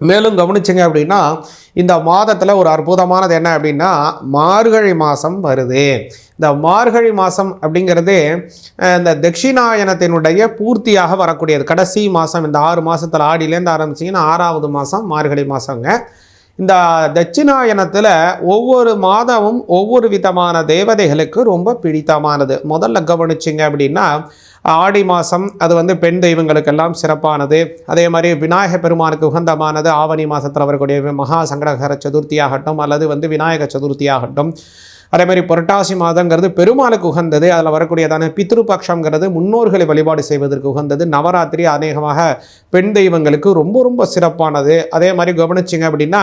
மேலும் கவனிச்சிங்க அப்படின்னா இந்த மாதத்தில் ஒரு அற்புதமானது என்ன அப்படின்னா மார்கழி மாதம் வருது. இந்த மார்கழி மாதம் அப்படிங்கிறது இந்த தட்சிணாயனத்தினுடைய பூர்த்தியாக வரக்கூடியது. கடைசி மாதம் இந்த ஆறு மாதத்தில் ஆடியிலேருந்து ஆரம்பிச்சிங்கன்னா ஆறாவது மாதம் மார்கழி மாதங்க இந்த தட்சிணாயனத்தில் ஒவ்வொரு மாதமும் ஒவ்வொரு விதமான தேவதைகளுக்கு ரொம்ப பிடித்தமானது. முதல்ல கவனிச்சிங்க அப்படின்னா ஆடி மாதம் அது வந்து பெண் தெய்வங்களுக்கெல்லாம் சிறப்பானது. அதே மாதிரி விநாயக பெருமானுக்கு உகந்தமானது ஆவணி மாதத்தில் வரக்கூடிய மகா சங்கடகர சதுர்த்தி ஆகட்டும் அல்லது வந்து விநாயக சதுர்த்தி ஆகட்டும் அதே மாதிரி புரட்டாசி மாதங்கிறது பெருமாளுக்கு உகந்தது அதில் வரக்கூடியதான பித்ருபக்ஷங்கிறது முன்னோர்களை வழிபாடு செய்வதற்கு உகந்தது. நவராத்திரி அநேகமாக பெண் தெய்வங்களுக்கு ரொம்ப ரொம்ப சிறப்பானது. அதே மாதிரி கவனிச்சிங்க அப்படின்னா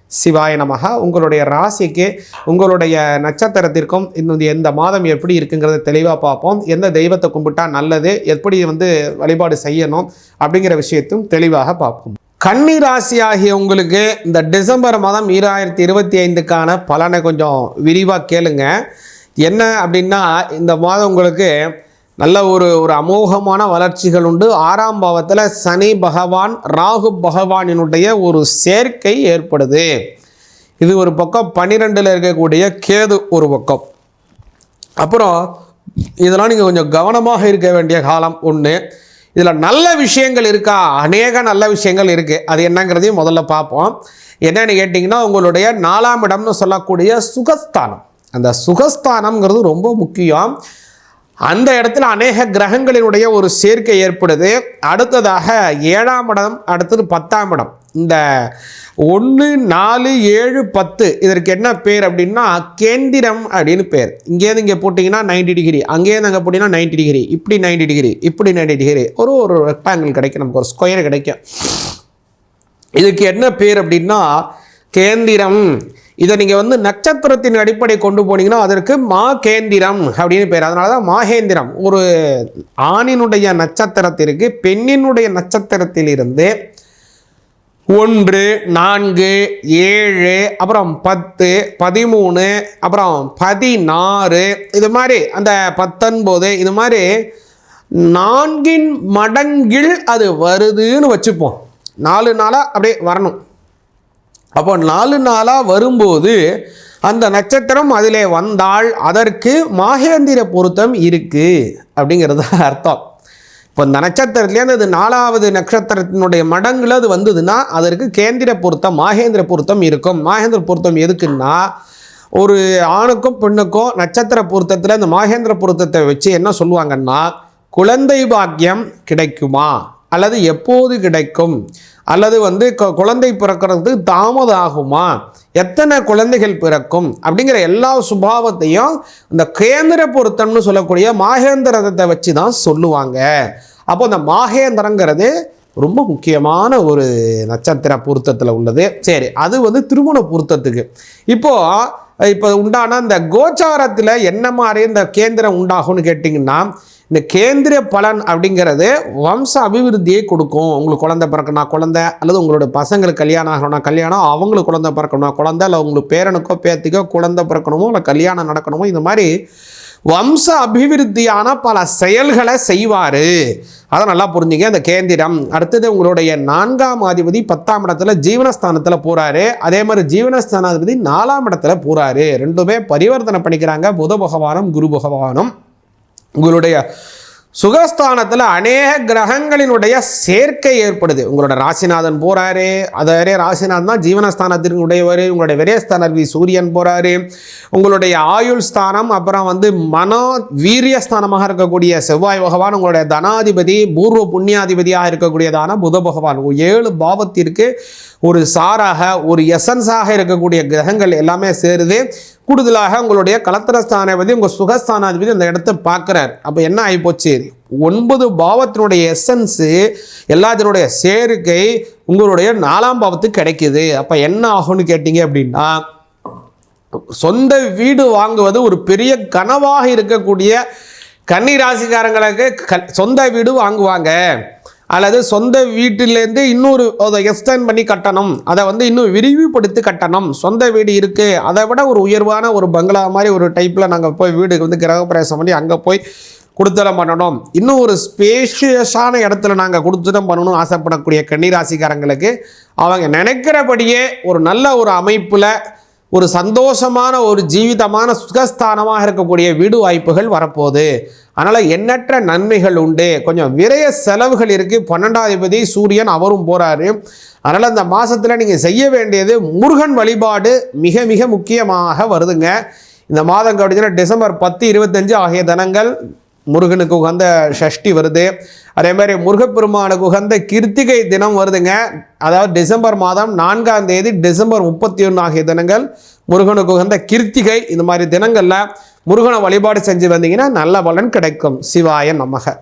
சிவாய நமக உங்களுடைய ராசிக்கு உங்களுடைய நட்சத்திரத்திற்கும் இந்த எந்த மாதம் எப்படி இருக்குங்கிறத தெளிவாக பார்ப்போம். எந்த தெய்வத்தை கும்பிட்டா நல்லது எப்படி வந்து வழிபாடு செய்யணும் அப்படிங்கிற விஷயத்தையும் தெளிவாக பார்ப்போம். கன்னி ராசி ஆகிய உங்களுக்கு இந்த டிசம்பர் மாதம் ஈராயிரத்தி இருபத்தி ஐந்துக்கான பலனை கொஞ்சம் விரிவாக கேளுங்க. என்ன அப்படின்னா இந்த மாதம் உங்களுக்கு நல்ல ஒரு ஒரு அமோகமான வளர்ச்சிகள் உண்டு. ஆறாம் பாவத்தில் சனி பகவான் ராகு பகவானினுடைய ஒரு சேர்க்கை ஏற்படுது. இது ஒரு பக்கம் பன்னிரெண்டில் இருக்கக்கூடிய கேது ஒரு பக்கம். அப்புறம் இதெல்லாம் நீங்கள் கொஞ்சம் கவனமாக இருக்க வேண்டிய காலம் ஒன்று இதில் நல்ல விஷயங்கள் இருக்கா? அநேக நல்ல விஷயங்கள் இருக்குது அது என்னங்கிறதையும் முதல்ல பார்ப்போம். என்னென்னு கேட்டிங்கன்னா உங்களுடைய நாலாம் இடம்னு சொல்லக்கூடிய சுகஸ்தானம். அந்த சுகஸ்தானம்ங்கிறது ரொம்ப முக்கியம். அந்த இடத்துல அநேக கிரகங்களினுடைய ஒரு சேர்க்கை ஏற்படுது. அடுத்ததாக ஏழாம் இடம் அடுத்தது பத்தாம் இடம். இந்த ஒன்று நாலு ஏழு பத்து இதற்கு என்ன பேர் அப்படின்னா கேந்திரம் அப்படின்னு பேர். இங்கேருந்து இங்கே போட்டிங்கன்னா நைன்டி டிகிரி அங்கேருந்து அங்கே போட்டிங்கன்னா நைன்டி டிகிரி இப்படி நைன்டி டிகிரி இப்படி நைன்டி டிகிரி ஒரு ஒரு ரெக்டாங்கிள் கிடைக்கும் நமக்கு ஒரு ஸ்கொயர் கிடைக்கும். இதுக்கு என்ன பேர் அப்படின்னா கேந்திரம். இதை நீங்கள் வந்து நட்சத்திரத்தின் அடிப்படை கொண்டு போனீங்கன்னா அதற்கு மா கேந்திரம் அப்படின்னு பேர். அதனால தான் மாகேந்திரம். ஒரு ஆணினுடைய நட்சத்திரத்திற்கு பெண்ணினுடைய நட்சத்திரத்திலிருந்து ஒன்று நான்கு ஏழு அப்புறம் பத்து பதிமூணு அப்புறம் பதினாறு இது மாதிரி அந்த பத்தொன்பது இது மாதிரி நான்கின் மடங்கில் அது வருதுன்னு வச்சுப்போம். நாலு நாளாக அப்படியே வரணும். அப்போ நாலு நாளாக வரும்போது அந்த நட்சத்திரம் அதிலே வந்தால் அதற்கு மாகேந்திர பொருத்தம் இருக்குது அப்படிங்கிறது அர்த்தம். இப்போ இந்த நட்சத்திரத்துலேருந்து அது நாலாவது நட்சத்திரத்தினுடைய மடங்கில் அது வந்ததுன்னா அதற்கு கேந்திர பொருத்தம் மாகேந்திர பொருத்தம் இருக்கும். மாகேந்திர பொருத்தம் எதுக்குன்னா ஒரு ஆணுக்கும் பெண்ணுக்கும் நட்சத்திர பொருத்தத்தில் இந்த மாகேந்திர பொருத்தத்தை வச்சு என்ன சொல்லுவாங்கன்னா குழந்தை பாக்கியம் கிடைக்குமா? அல்லது எப்போது கிடைக்கும்? அல்லது வந்து குழந்தை பிறக்கிறதுக்கு தாமதம் ஆகுமா எத்தனை குழந்தைகள் பிறக்கும்? அப்படிங்கிற எல்லா சுபாவத்தையும் இந்த கேந்திர பொருத்தம்னு சொல்லக்கூடிய மாகேந்திரத்தை வச்சு தான் சொல்லுவாங்க. அப்போ இந்த மாகேந்திரங்கிறது ரொம்ப முக்கியமான ஒரு நட்சத்திர பொருத்தத்தில் உள்ளது. சரி அது வந்து திருமண பொருத்தத்துக்கு. இப்போ இப்போ உண்டான இந்த கோச்சாரத்தில் என்ன மாதிரி இந்த கேந்திரம் உண்டாகும்னு கேட்டிங்கன்னா இந்த கேந்திர பலன் அப்படிங்கிறது வம்ச அபிவிருத்தியை கொடுக்கும். உங்களுக்கு குழந்தை பிறக்கணும் குழந்தை அல்லது உங்களோட பசங்களுக்கு கல்யாணம் ஆகணும்னா கல்யாணம் அவங்களுக்கு குழந்தை பிறக்கணும் குழந்தை இல்லை உங்களுக்கு பேரனுக்கோ பேத்திக்கோ குழந்தை பிறக்கணுமோ இல்லை கல்யாணம் நடக்கணுமோ இந்த மாதிரி வம்ச அபிவிருத்தியான பல செயல்களை செய்வார். அதை நல்லா புரிஞ்சுங்க. இந்த கேந்திரம் அடுத்தது உங்களுடைய நான்காம் அதிபதி பத்தாம் இடத்துல ஜீவனஸ்தானத்தில் போகிறாரு அதே மாதிரி ஜீவனஸ்தானாதிபதி நாலாம் இடத்துல போகிறாரு ரெண்டுமே பரிவர்த்தனை பண்ணிக்கிறாங்க. புத பகவானும் குரு பகவானும். உங்களுடைய சுகஸ்தானத்தில் அநேக கிரகங்களினுடைய சேர்க்கை ஏற்படுது. உங்களோட ராசிநாதன் போறாரு. அதே ராசிநாதன் தான் ஜீவனஸ்தானத்திற்கு உடையவர் உங்களுடைய விரயஸ்தானவி சூரியன் போகிறாரு உங்களுடைய ஆயுள் ஸ்தானம் அப்புறம் வந்து மனோ வீரியஸ்தானமாக இருக்கக்கூடிய செவ்வாய் பகவான் உங்களுடைய தனாதிபதி பூர்வ புண்ணியாதிபதியாக இருக்கக்கூடியதான புத பகவான். ஏழு பாவத்திற்கு ஒரு சாராக ஒரு எசன்ஸாக இருக்கக்கூடிய கிரகங்கள் எல்லாமே சேருது. கூடுதலாக உங்களுடைய கலத்திரஸ்தானாதிபதி உங்கள் சுகஸ்தானாதிபதி அந்த இடத்த பார்க்குறாரு. அப்போ என்ன ஆகிப்போச்சு ஒன்பது பாவத்தினுடைய எசன்ஸு எல்லாத்தினுடைய சேர்க்கை உங்களுடைய நாலாம் பாவத்துக்கு கிடைக்குது. அப்போ என்ன ஆகும்னு கேட்டிங்க அப்படின்னா சொந்த வீடு வாங்குவது ஒரு பெரிய கனவாக இருக்கக்கூடிய கன்னி ராசிக்காரங்களுக்கு க சொந்த வீடு வாங்குவாங்க. அல்லது சொந்த வீட்டிலேருந்து இன்னொரு அதை எக்ஸ்டெண்ட் பண்ணி கட்டணும். அதை வந்து இன்னும் விரிவுபடுத்தி கட்டணும். சொந்த வீடு இருக்குது அதை விட ஒரு உயர்வான ஒரு பங்களா மாதிரி ஒரு டைப்பில் நாங்கள் போய் வீடு வந்து கிரகப்பிரவேசம் பண்ணி அங்கே போய் கொடுத்தலம் பண்ணணும். இன்னும் ஒரு ஸ்பேஷியஸான இடத்துல நாங்கள் கொடுத்துடம் பண்ணணும் ஆசைப்படக்கூடிய கன்னிராசிக்காரங்களுக்கு அவங்க நினைக்கிறபடியே ஒரு நல்ல ஒரு அமைப்பில் ஒரு சந்தோஷமான ஒரு ஜீவிதமான சுகஸ்தானமாக இருக்கக்கூடிய வீடு வாய்ப்புகள் வரப்போகுது. அதனால் எண்ணற்ற நன்மைகள் உண்டு. கொஞ்சம் விரைய செலவுகள் இருக்குது பன்னெண்டாதிபதி சூரியன் அவரும் போகிறாரு அதனால் அந்த மாதத்தில் நீங்கள் செய்ய வேண்டியது முருகன் வழிபாடு மிக மிக முக்கியமாக வருதுங்க. இந்த மாதம் கழிச்சுன்னா டிசம்பர் பத்து இருபத்தஞ்சு ஆகிய தினங்கள் முருகனுக்கு உகந்த ஷஷ்டி வருது. அதே மாதிரி முருகப்பெருமானுக்கு உகந்த கிருத்திகை தினம் வருதுங்க. அதாவது டிசம்பர் மாதம் நான்காம் தேதி டிசம்பர் முப்பத்தி ஒன்று ஆகிய தினங்கள் முருகனுக்கு உகந்த கிருத்திகை இந்த மாதிரி தினங்களில் முருகனை வழிபாடு செஞ்சு வந்தீங்கன்னா நல்ல பலன் கிடைக்கும். சிவாய நமக.